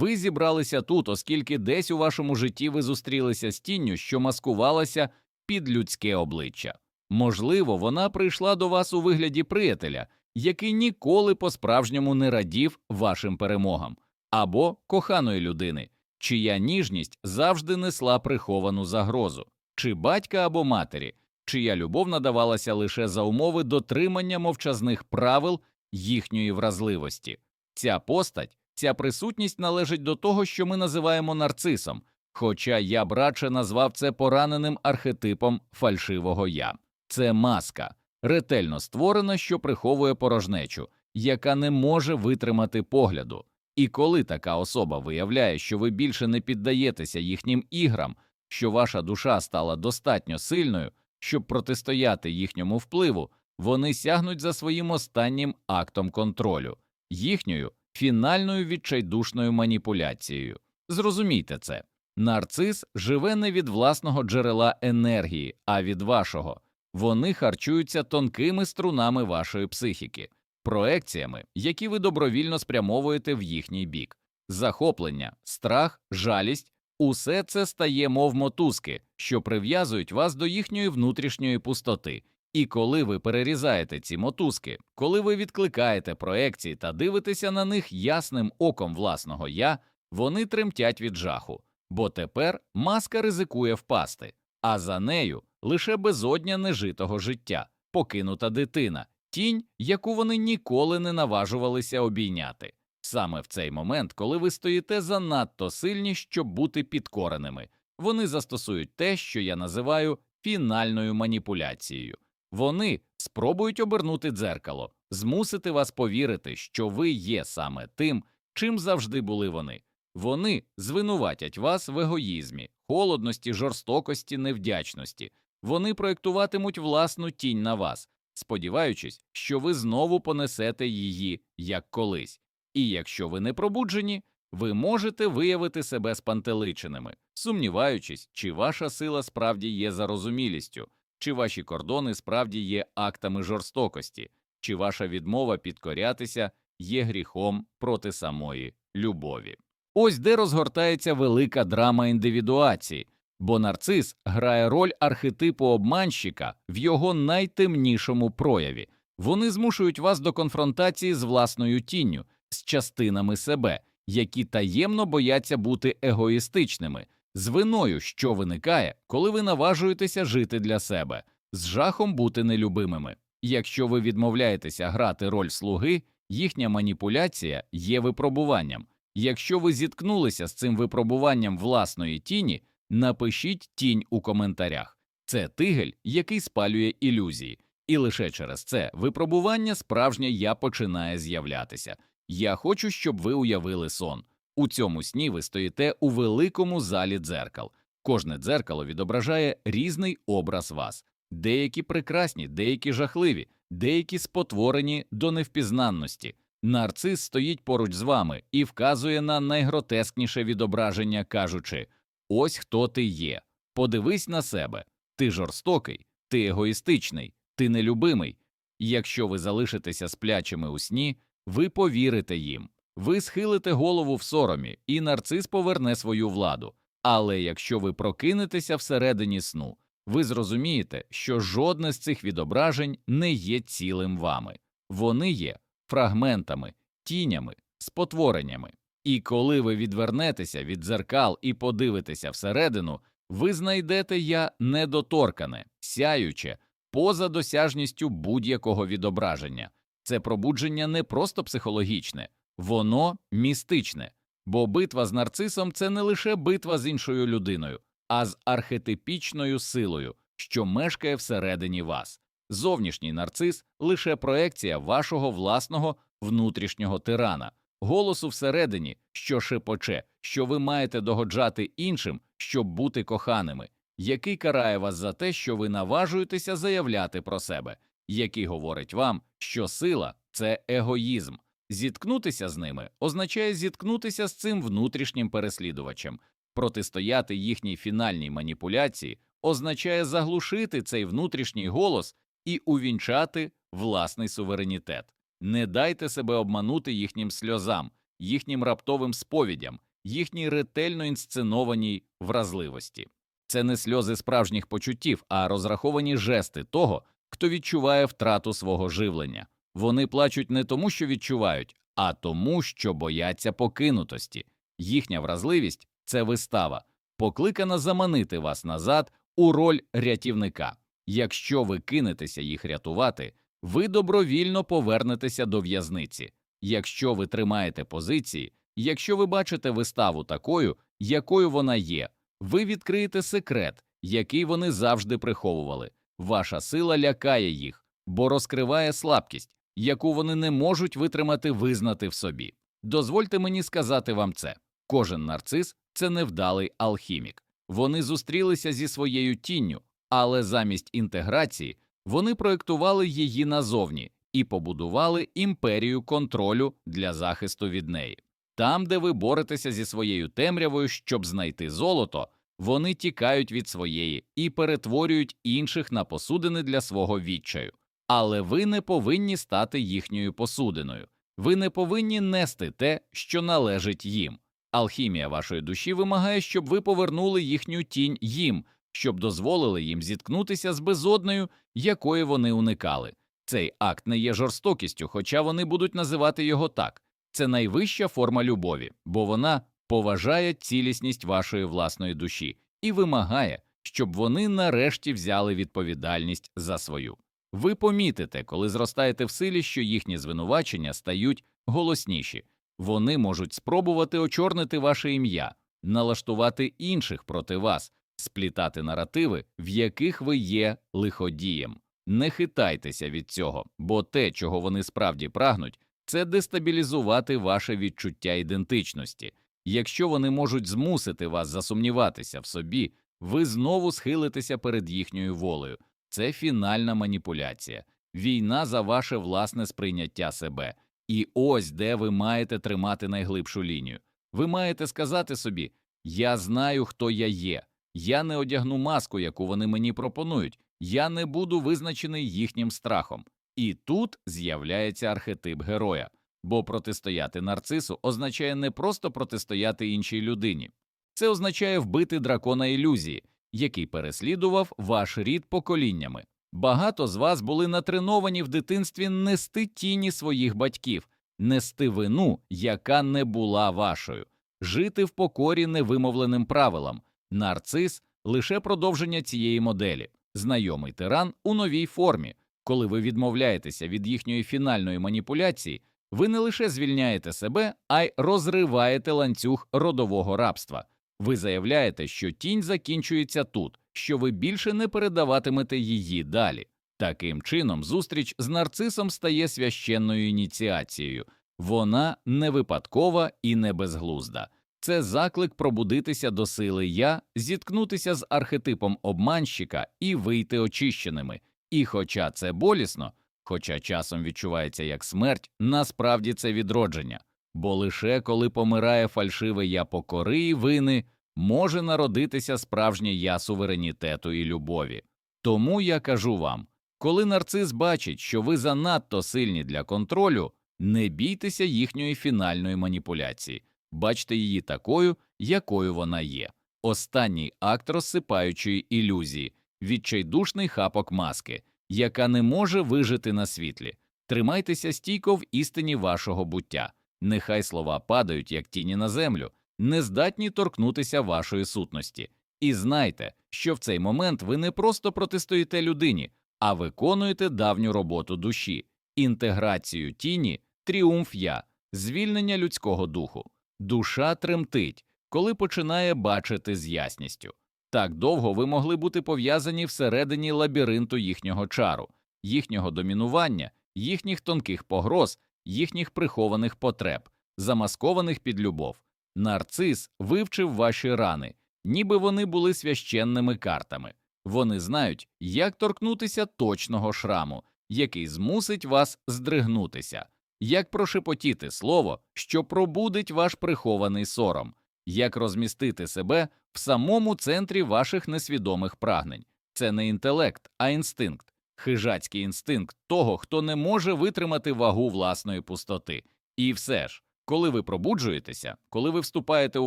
Ви зібралися тут, оскільки десь у вашому житті ви зустрілися з тінню, що маскувалася під людське обличчя. Можливо, вона прийшла до вас у вигляді приятеля, який ніколи по-справжньому не радів вашим перемогам, або коханої людини, чия ніжність завжди несла приховану загрозу, чи батька або матері, чия любов надавалася лише за умови дотримання мовчазних правил їхньої вразливості. Ця постать, ця присутність належить до того, що ми називаємо нарцисом, хоча я б радше назвав це пораненим архетипом фальшивого я. Це маска, ретельно створена, що приховує порожнечу, яка не може витримати погляду. І коли така особа виявляє, що ви більше не піддаєтеся їхнім іграм, що ваша душа стала достатньо сильною, щоб протистояти їхньому впливу, вони сягнуть за своїм останнім актом контролю, їхньою фінальною відчайдушною маніпуляцією. Зрозумійте це. Нарцис живе не від власного джерела енергії, а від вашого. Вони харчуються тонкими струнами вашої психіки, проекціями, які ви добровільно спрямовуєте в їхній бік. Захоплення, страх, жалість усе це стає мов мотузки, що прив'язують вас до їхньої внутрішньої пустоти. І коли ви перерізаєте ці мотузки, коли ви відкликаєте проекції та дивитеся на них ясним оком власного я, вони тремтять від жаху, бо тепер маска ризикує впасти, а за нею лише безодня нежитого життя, покинута дитина, тінь, яку вони ніколи не наважувалися обійняти. Саме в цей момент, коли ви стоїте занадто сильні, щоб бути підкореними, вони застосують те, що я називаю фінальною маніпуляцією. Вони спробують обернути дзеркало, змусити вас повірити, що ви є саме тим, чим завжди були вони. Вони звинуватять вас в егоїзмі, холодності, жорстокості, невдячності. Вони проєктуватимуть власну тінь на вас, сподіваючись, що ви знову понесете її як колись. І якщо ви не пробуджені, ви можете виявити себе спантеличеними, сумніваючись, чи ваша сила справді є зарозумілістю, чи ваші кордони справді є актами жорстокості, чи ваша відмова підкорятися є гріхом проти самої любові. Ось де розгортається велика драма індивідуації, бо нарцис грає роль архетипу обманщика в його найтемнішому прояві. Вони змушують вас до конфронтації з власною тінню, з частинами себе, які таємно бояться бути егоїстичними, з виною, що виникає, коли ви наважуєтеся жити для себе, з жахом бути нелюбимими. Якщо ви відмовляєтеся грати роль слуги, їхня маніпуляція є випробуванням. Якщо ви зіткнулися з цим випробуванням власної тіні, напишіть тінь у коментарях. Це тигель, який спалює ілюзії, і лише через це випробування справжнє я починає з'являтися. Я хочу, щоб ви уявили сон. У цьому сні ви стоїте у великому залі дзеркал. Кожне дзеркало відображає різний образ вас, деякі прекрасні, деякі жахливі, деякі спотворені до невпізнанності. Нарцис стоїть поруч з вами і вказує на найгротескніше відображення, кажучи: ось хто ти є. Подивись на себе. Ти жорстокий, ти егоїстичний, ти нелюбимий. Якщо ви залишитеся сплячими у сні, ви повірите їм, ви схилите голову в соромі, і нарцис поверне свою владу. Але якщо ви прокинетеся всередині сну, ви зрозумієте, що жодне з цих відображень не є цілим вами, вони є фрагментами, тінями, спотвореннями. І коли ви відвернетеся від дзеркал і подивитеся всередину, ви знайдете я недоторкане, сяюче, поза досяжністю будь-якого відображення. Це пробудження не просто психологічне, воно містичне, бо битва з нарцисом це не лише битва з іншою людиною, а з архетипічною силою, що мешкає всередині вас. Зовнішній нарцис лише проекція вашого власного внутрішнього тирана, голосу всередині, що шепоче, що ви маєте догоджати іншим, щоб бути коханими, який карає вас за те, що ви наважуєтеся заявляти про себе, який говорить вам, що сила це егоїзм. Зіткнутися з ними означає зіткнутися з цим внутрішнім переслідувачем, протистояти їхній фінальній маніпуляції означає заглушити цей внутрішній голос і увінчати власний суверенітет. Не дайте себе обманути їхнім сльозам, їхнім раптовим сповідям, їхній ретельно інсценованій вразливості. Це не сльози справжніх почуттів, а розраховані жести того, хто відчуває втрату свого живлення. Вони плачуть не тому, що відчувають, а тому, що бояться покинутості. Їхня вразливість це вистава, покликана заманити вас назад у роль рятівника. Якщо ви кинетеся їх рятувати, ви добровільно повернетеся до в'язниці. Якщо ви тримаєте позиції, якщо ви бачите виставу такою, якою вона є, ви відкриєте секрет, який вони завжди приховували. Ваша сила лякає їх, бо розкриває слабкість, яку вони не можуть витримати визнати в собі. Дозвольте мені сказати вам це кожен нарцис це невдалий алхімік. Вони зустрілися зі своєю тінню, але замість інтеграції вони проєктували її назовні і побудували імперію контролю для захисту від неї. Там, де ви боретеся зі своєю темрявою, щоб знайти золото, вони тікають від своєї і перетворюють інших на посудини для свого відчаю. Але ви не повинні стати їхньою посудиною, ви не повинні нести те, що належить їм. Алхімія вашої душі вимагає, щоб ви повернули їхню тінь їм, щоб дозволили їм зіткнутися з безодною, якої вони уникали. Цей акт не є жорстокістю, хоча вони будуть називати його так. Це найвища форма любові, бо вона поважає цілісність вашої власної душі і вимагає, щоб вони нарешті взяли відповідальність за свою. Ви помітите, коли зростаєте в силі, що їхні звинувачення стають голосніші, вони можуть спробувати очорнити ваше ім'я, налаштувати інших проти вас, сплітати наративи, в яких ви є лиходієм. Не хитайтеся від цього, бо те, чого вони справді прагнуть, це дестабілізувати ваше відчуття ідентичності. Якщо вони можуть змусити вас засумніватися в собі, ви знову схилитеся перед їхньою волею. Це фінальна маніпуляція, війна за ваше власне сприйняття себе. І ось де ви маєте тримати найглибшу лінію. Ви маєте сказати собі: Я знаю, хто я є, я не одягну маску, яку вони мені пропонують, я не буду визначений їхнім страхом. І тут з'являється архетип героя, бо протистояти нарцису означає не просто протистояти іншій людині, це означає вбити дракона ілюзії, який переслідував ваш рід поколіннями. Багато з вас були натреновані в дитинстві нести тіні своїх батьків, нести вину, яка не була вашою, жити в покорі невимовленим правилам. Нарцис лише продовження цієї моделі, знайомий тиран у новій формі. Коли ви відмовляєтеся від їхньої фінальної маніпуляції, ви не лише звільняєте себе, а й розриваєте ланцюг родового рабства. Ви заявляєте, що тінь закінчується тут, що ви більше не передаватимете її далі. Таким чином, зустріч з нарцисом стає священною ініціацією, вона не випадкова і не безглузда. Це заклик пробудитися до сили я, зіткнутися з архетипом обманщика і вийти очищеними. І хоча це болісно, хоча часом відчувається як смерть, насправді це відродження, бо лише коли помирає фальшиве я покори і вини, може народитися справжнє я суверенітету і любові. Тому я кажу вам коли нарцис бачить, що ви занадто сильні для контролю, не бійтеся їхньої фінальної маніпуляції, бачте її такою, якою вона є. Останній акт розсипаючої ілюзії, відчайдушний хапок маски, яка не може вижити на світлі. Тримайтеся стійко в істині вашого буття. Нехай слова падають, як тіні на землю, не здатні торкнутися вашої сутності. І знайте, що в цей момент ви не просто протистоїте людині, а виконуєте давню роботу душі, інтеграцію тіні, тріумф я, звільнення людського духу. Душа тремтить, коли починає бачити з ясністю. Так довго ви могли бути пов'язані всередині лабіринту їхнього чару, їхнього домінування, їхніх тонких погроз, їхніх прихованих потреб, замаскованих під любов. Нарцис вивчив ваші рани, ніби вони були священними картами. Вони знають, як торкнутися точного шраму, який змусить вас здригнутися, як прошепотіти слово, що пробудить ваш прихований сором, як розмістити себе в самому центрі ваших несвідомих прагнень. Це не інтелект, а інстинкт, хижацький інстинкт того, хто не може витримати вагу власної пустоти. І все ж, Коли ви пробуджуєтеся, коли ви вступаєте у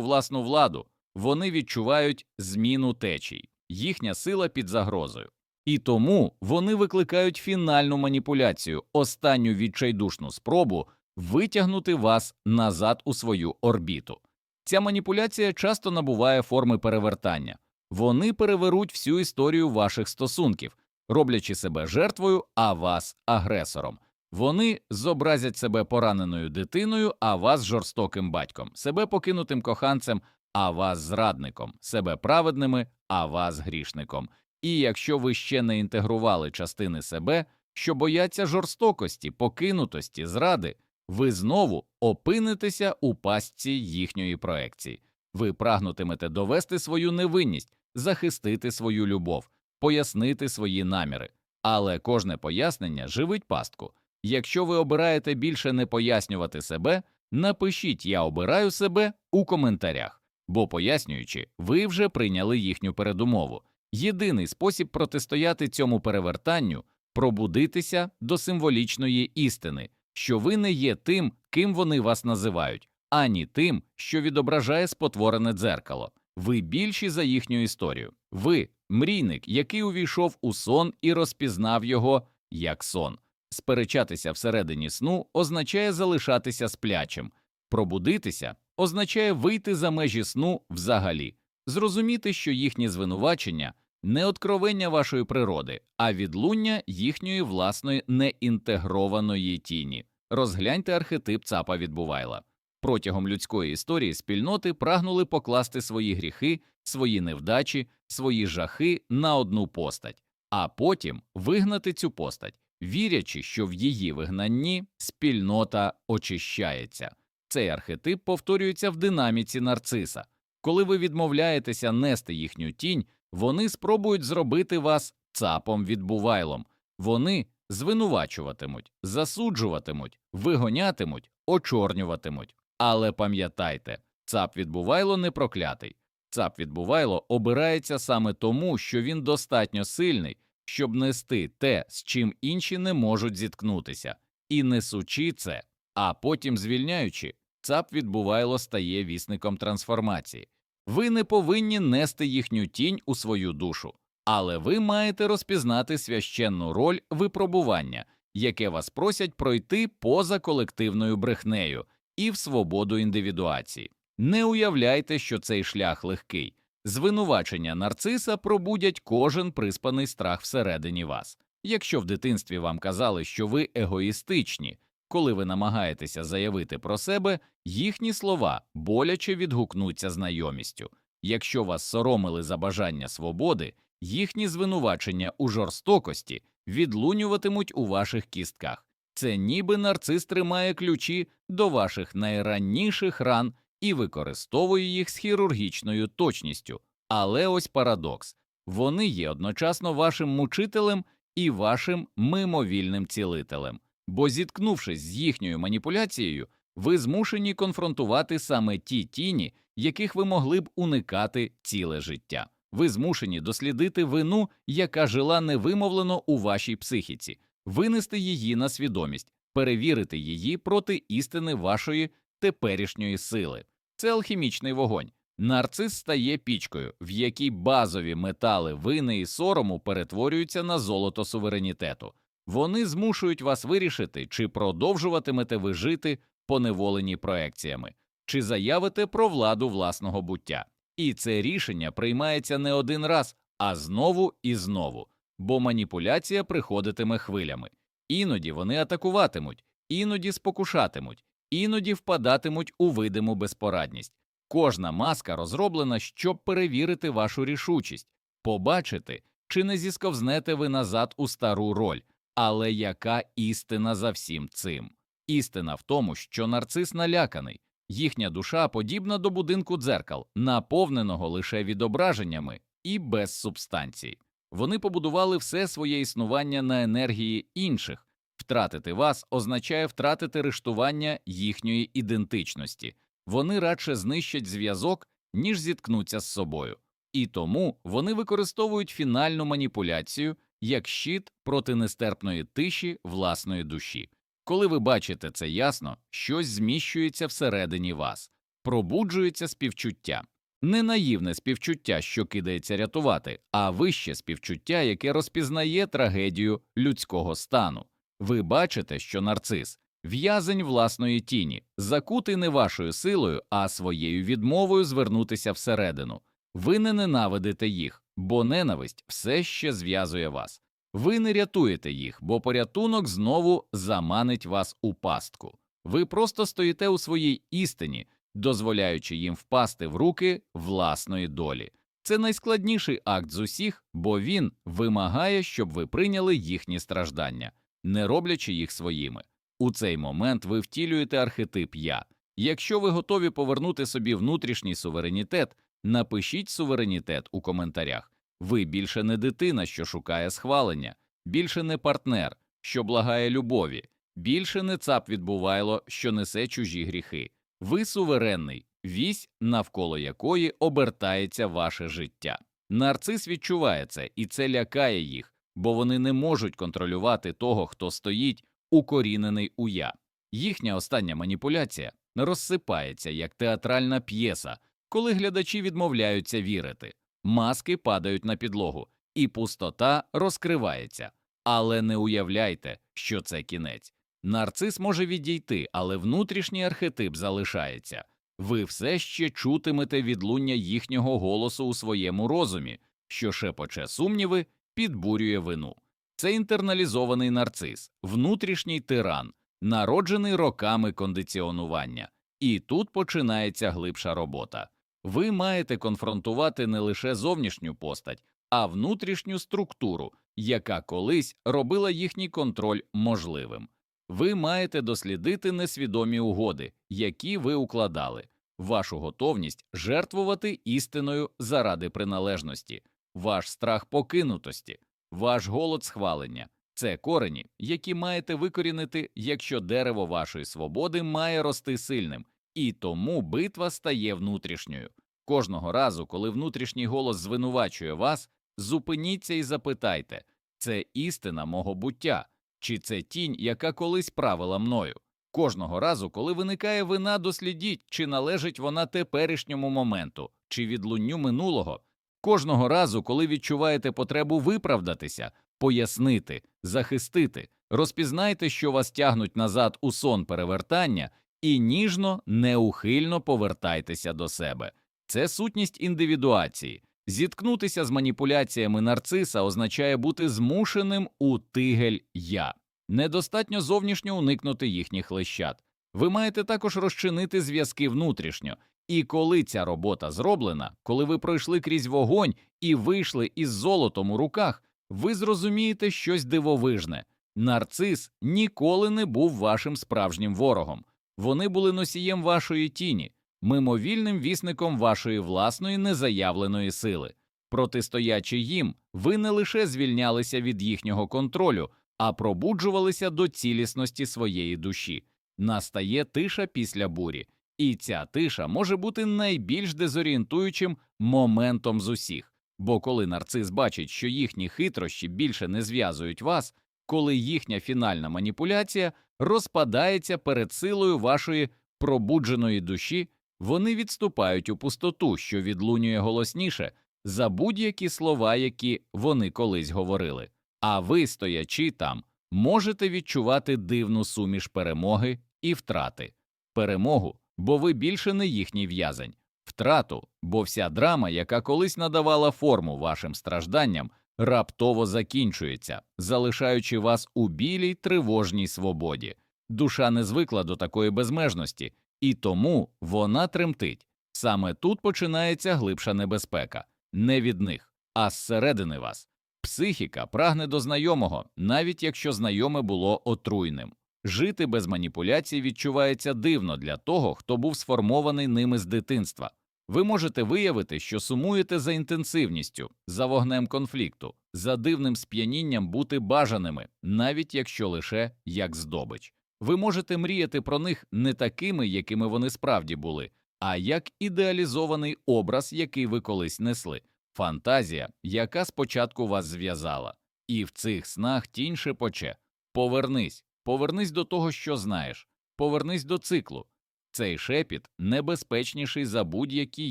власну владу, вони відчувають зміну течій, їхня сила під загрозою. І тому вони викликають фінальну маніпуляцію, останню відчайдушну спробу витягнути вас назад у свою орбіту. Ця маніпуляція часто набуває форми перевертання. Вони переверуть всю історію ваших стосунків, роблячи себе жертвою, а вас агресором. Вони зобразять себе пораненою дитиною, а вас жорстоким батьком, себе покинутим коханцем, а вас зрадником, себе праведними, а вас грішником. І якщо ви ще не інтегрували частини себе, що бояться жорстокості, покинутості, зради, ви знову опинитеся у пастці їхньої проекції. Ви прагнутимете довести свою невинність, захистити свою любов, пояснити свої наміри. Але кожне пояснення живить пастку. Якщо ви обираєте більше не пояснювати себе, напишіть Я обираю себе у коментарях, бо пояснюючи, ви вже прийняли їхню передумову. Єдиний спосіб протистояти цьому перевертанню пробудитися до символічної істини, що ви не є тим, ким вони вас називають, ані тим, що відображає спотворене дзеркало. Ви більші за їхню історію. Ви мрійник, який увійшов у сон і розпізнав його як сон. Сперечатися всередині сну означає залишатися сплячим, пробудитися означає вийти за межі сну взагалі, зрозуміти, що їхні звинувачення не откровення вашої природи, а відлуння їхньої власної неінтегрованої тіні. Розгляньте архетип цапа відбувайла. Протягом людської історії спільноти прагнули покласти свої гріхи, свої невдачі, свої жахи на одну постать, а потім вигнати цю постать, вірячи, що в її вигнанні спільнота очищається. Цей архетип повторюється в динаміці нарциса. Коли ви відмовляєтеся нести їхню тінь, вони спробують зробити вас цапом відбувайлом. Вони звинувачуватимуть, засуджуватимуть, вигонятимуть, очорнюватимуть. Але пам'ятайте, цап відбувайло не проклятий. Цап відбувайло обирається саме тому, що він достатньо сильний, щоб нести те, з чим інші не можуть зіткнутися, і несучи це, а потім звільняючи, цап відбувайло стає вісником трансформації. Ви не повинні нести їхню тінь у свою душу, але ви маєте розпізнати священну роль випробування, яке вас просять пройти поза колективною брехнею і в свободу індивідуації. Не уявляйте, що цей шлях легкий. Звинувачення нарциса пробудять кожен приспаний страх всередині вас. Якщо в дитинстві вам казали, що ви егоїстичні, коли ви намагаєтеся заявити про себе, їхні слова боляче відгукнуться знайомістю. Якщо вас соромили за бажання свободи, їхні звинувачення у жорстокості відлунюватимуть у ваших кістках. Це ніби нарцис тримає ключі до ваших найранніших ран і використовує їх з хірургічною точністю. Але ось парадокс вони є одночасно вашим мучителем і вашим мимовільним цілителем, бо, зіткнувшись з їхньою маніпуляцією, ви змушені конфронтувати саме ті тіні, яких ви могли б уникати ціле життя. Ви змушені дослідити вину, яка жила невимовлено у вашій психіці, винести її на свідомість, перевірити її проти істини вашої теперішньої сили. Це алхімічний вогонь. Нарцис стає пічкою, в якій базові метали вини і сорому перетворюються на золото суверенітету. Вони змушують вас вирішити, чи продовжуватимете ви жити поневолені проекціями, чи заявите про владу власного буття. І це рішення приймається не один раз, а знову і знову, бо маніпуляція приходитиме хвилями. Іноді вони атакуватимуть, іноді спокушатимуть, іноді впадатимуть у видиму безпорадність. Кожна маска розроблена, щоб перевірити вашу рішучість, побачити, чи не зісковзнете ви назад у стару роль, але яка істина за всім цим? Істина в тому, що нарцис наляканий, їхня душа подібна до будинку дзеркал, наповненого лише відображеннями і без субстанцій. Вони побудували все своє існування на енергії інших. Втратити вас означає втратити рештування їхньої ідентичності. Вони радше знищать зв'язок, ніж зіткнуться з собою, і тому вони використовують фінальну маніпуляцію як щит проти нестерпної тиші власної душі. Коли ви бачите це ясно, щось зміщується всередині вас, пробуджується співчуття. Не наївне співчуття, що кидається рятувати, а вище співчуття, яке розпізнає трагедію людського стану. Ви бачите, що нарцис в'язень власної тіні, закутий не вашою силою, а своєю відмовою звернутися всередину. Ви не ненавидите їх, бо ненависть все ще зв'язує вас. Ви не рятуєте їх, бо порятунок знову заманить вас у пастку. Ви просто стоїте у своїй істині, дозволяючи їм впасти в руки власної долі. Це найскладніший акт з усіх, бо він вимагає, щоб ви прийняли їхні страждання, не роблячи їх своїми. У цей момент ви втілюєте архетип Я. Якщо ви готові повернути собі внутрішній суверенітет, напишіть суверенітет у коментарях. Ви більше не дитина, що шукає схвалення, більше не партнер, що благає любові, більше не цап відбувайло, що несе чужі гріхи. Ви суверенний, вісь, навколо якої обертається ваше життя. Нарцис відчуває це, і це лякає їх, бо вони не можуть контролювати того, хто стоїть, укорінений у я. Їхня остання маніпуляція розсипається як театральна п'єса, коли глядачі відмовляються вірити. Маски падають на підлогу, і пустота розкривається. Але не уявляйте, що це кінець. Нарцис може відійти, але внутрішній архетип залишається. Ви все ще чутимете відлуння їхнього голосу у своєму розумі, що шепоче сумніви, підбурює вину. Це інтерналізований нарцис, внутрішній тиран, народжений роками кондиціонування. І тут починається глибша робота. Ви маєте конфронтувати не лише зовнішню постать, а внутрішню структуру, яка колись робила їхній контроль можливим. Ви маєте дослідити несвідомі угоди, які ви укладали, вашу готовність жертвувати істиною заради приналежності, ваш страх покинутості, ваш голод схвалення це корені, які маєте викорінити, якщо дерево вашої свободи має рости сильним, і тому битва стає внутрішньою. Кожного разу, коли внутрішній голос звинувачує вас, зупиніться і запитайте це істина мого буття, чи це тінь, яка колись правила мною. Кожного разу, коли виникає вина, дослідіть, чи належить вона теперішньому моменту, чи відлунню минулого. Кожного разу, коли відчуваєте потребу виправдатися, пояснити, захистити, розпізнайте, що вас тягнуть назад у сон перевертання, і ніжно, неухильно повертайтеся до себе. Це сутність індивідуації. Зіткнутися з маніпуляціями нарциса означає бути змушеним у тигель я. Недостатньо зовнішньо уникнути їхніх лещат. Ви маєте також розчинити зв'язки внутрішньо. І коли ця робота зроблена, коли ви пройшли крізь вогонь і вийшли із золотом у руках, ви зрозумієте щось дивовижне. Нарцис ніколи не був вашим справжнім ворогом. Вони були носієм вашої тіні, мимовільним вісником вашої власної незаявленої сили. Протистоячи їм, ви не лише звільнялися від їхнього контролю, а пробуджувалися до цілісності своєї душі. Настає тиша після бурі, і ця тиша може бути найбільш дезорієнтуючим моментом з усіх. Бо коли нарцис бачить, що їхні хитрощі більше не зв'язують вас, коли їхня фінальна маніпуляція розпадається перед силою вашої пробудженої душі, вони відступають у пустоту, що відлунює голосніше за будь-які слова, які вони колись говорили. А ви, стоячи там, можете відчувати дивну суміш перемоги і втрати. Перемогу, бо ви більше не їхній в'язень, втрату, бо вся драма, яка колись надавала форму вашим стражданням, раптово закінчується, залишаючи вас у білій тривожній свободі. Душа не звикла до такої безмежності, і тому вона тремтить. Саме тут починається глибша небезпека не від них, а зсередини вас. Психіка прагне до знайомого, навіть якщо знайоме було отруйним. Жити без маніпуляцій відчувається дивно для того, хто був сформований ними з дитинства. Ви можете виявити, що сумуєте за інтенсивністю, за вогнем конфлікту, за дивним сп'янінням бути бажаними, навіть якщо лише як здобич. Ви можете мріяти про них не такими, якими вони справді були, а як ідеалізований образ, який ви колись несли, фантазія, яка спочатку вас зв'язала. І в цих снах тінь шепоче Повернись, Повернись до того, що знаєш, повернись до циклу. Цей шепіт небезпечніший за будь-які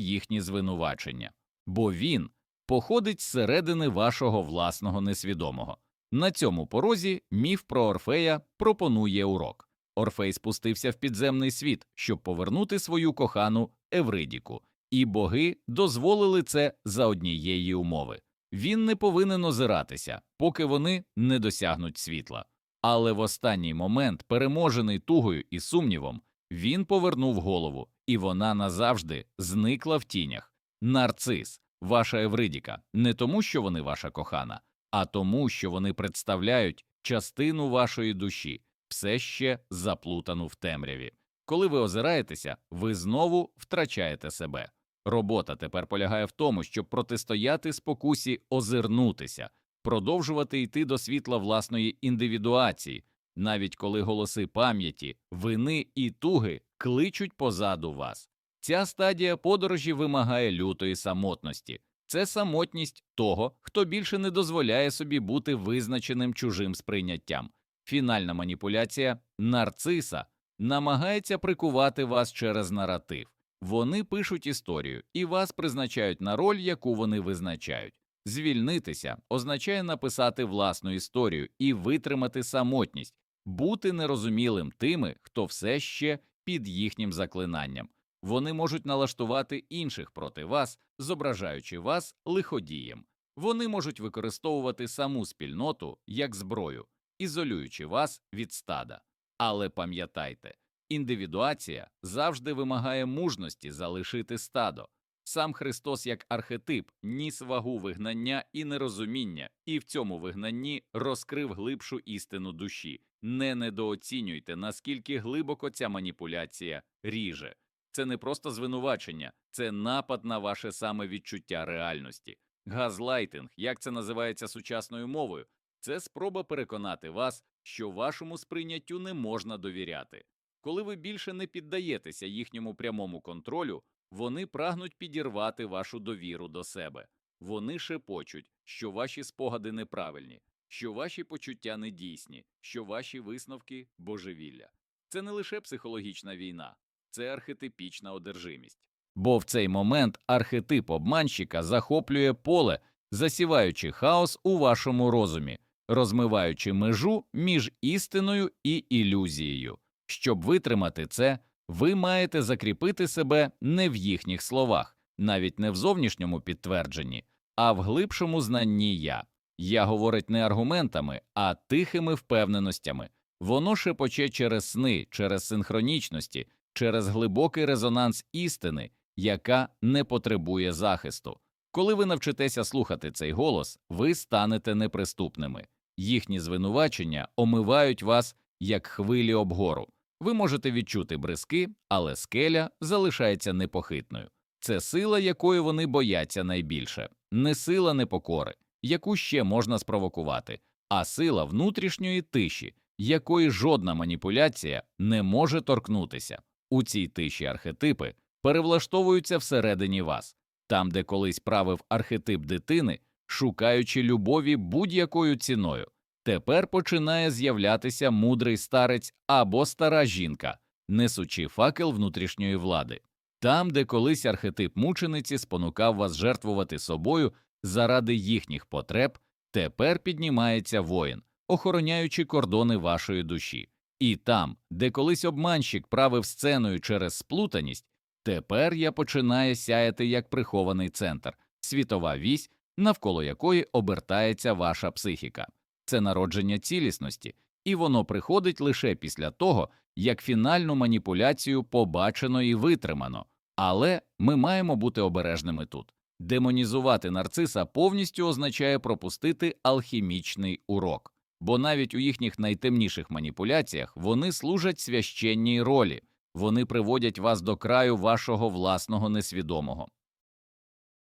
їхні звинувачення, бо він походить зсередини вашого власного несвідомого. На цьому порозі міф про Орфея пропонує урок. Орфей спустився в підземний світ, щоб повернути свою кохану Евридіку, і боги дозволили це за однієї умови. Він не повинен озиратися, поки вони не досягнуть світла. Але в останній момент, переможений тугою і сумнівом, він повернув голову, і вона назавжди зникла в тінях. Нарцис, ваша Евридіка, не тому, що вони ваша кохана, а тому, що вони представляють частину вашої душі, все ще заплутану в темряві. Коли ви озираєтеся, ви знову втрачаєте себе. Робота тепер полягає в тому, щоб протистояти спокусі озирнутися, продовжувати йти до світла власної індивідуації, навіть коли голоси пам'яті, вини і туги кличуть позаду вас. Ця стадія подорожі вимагає лютої самотності. Це самотність того, хто більше не дозволяє собі бути визначеним чужим сприйняттям. Фінальна маніпуляція нарциса намагається прикувати вас через наратив. Вони пишуть історію і вас призначають на роль, яку вони визначають. Звільнитися означає написати власну історію і витримати самотність, бути нерозумілим тими, хто все ще під їхнім заклинанням. Вони можуть налаштувати інших проти вас, зображаючи вас лиходієм. Вони можуть використовувати саму спільноту як зброю, ізолюючи вас від стада. Але пам'ятайте, індивідуація завжди вимагає мужності залишити стадо. Сам Христос як архетип ніс вагу вигнання і нерозуміння, і в цьому вигнанні розкрив глибшу істину душі. Не недооцінюйте, наскільки глибоко ця маніпуляція ріже. Це не просто звинувачення, це напад на ваше саме відчуття реальності. Газлайтинг, як це називається сучасною мовою, це спроба переконати вас, що вашому сприйняттю не можна довіряти. Коли ви більше не піддаєтеся їхньому прямому контролю, вони прагнуть підірвати вашу довіру до себе. Вони шепочуть, що ваші спогади неправильні, що ваші почуття недійсні, що ваші висновки божевілля. Це не лише психологічна війна, це архетипічна одержимість. Бо в цей момент архетип обманщика захоплює поле, засіваючи хаос у вашому розумі, розмиваючи межу між істиною і ілюзією. Щоб витримати це, ви маєте закріпити себе не в їхніх словах, навіть не в зовнішньому підтвердженні, а в глибшому знанні я. Я говорить не аргументами, а тихими впевненостями. Воно шепоче через сни, через синхронічності, через глибокий резонанс істини, яка не потребує захисту. Коли ви навчитеся слухати цей голос, ви станете неприступними. Їхні звинувачення омивають вас як хвилі обгору. Ви можете відчути бризки, але скеля залишається непохитною. Це сила, якої вони бояться найбільше, не сила непокори, яку ще можна спровокувати, а сила внутрішньої тиші, якої жодна маніпуляція не може торкнутися. У цій тиші архетипи перевлаштовуються всередині вас, там, де колись правив архетип дитини, шукаючи любові будь-якою ціною. Тепер починає з'являтися мудрий старець або стара жінка, несучи факел внутрішньої влади. Там, де колись архетип мучениці спонукав вас жертвувати собою заради їхніх потреб, тепер піднімається воїн, охороняючи кордони вашої душі. І там, де колись обманщик правив сценою через сплутаність, тепер я починаю сяяти як прихований центр, світова вісь, навколо якої обертається ваша психіка. Це народження цілісності, і воно приходить лише після того, як фінальну маніпуляцію побачено і витримано. Але ми маємо бути обережними тут. Демонізувати нарциса повністю означає пропустити алхімічний урок, бо навіть у їхніх найтемніших маніпуляціях вони служать священній ролі, вони приводять вас до краю вашого власного несвідомого.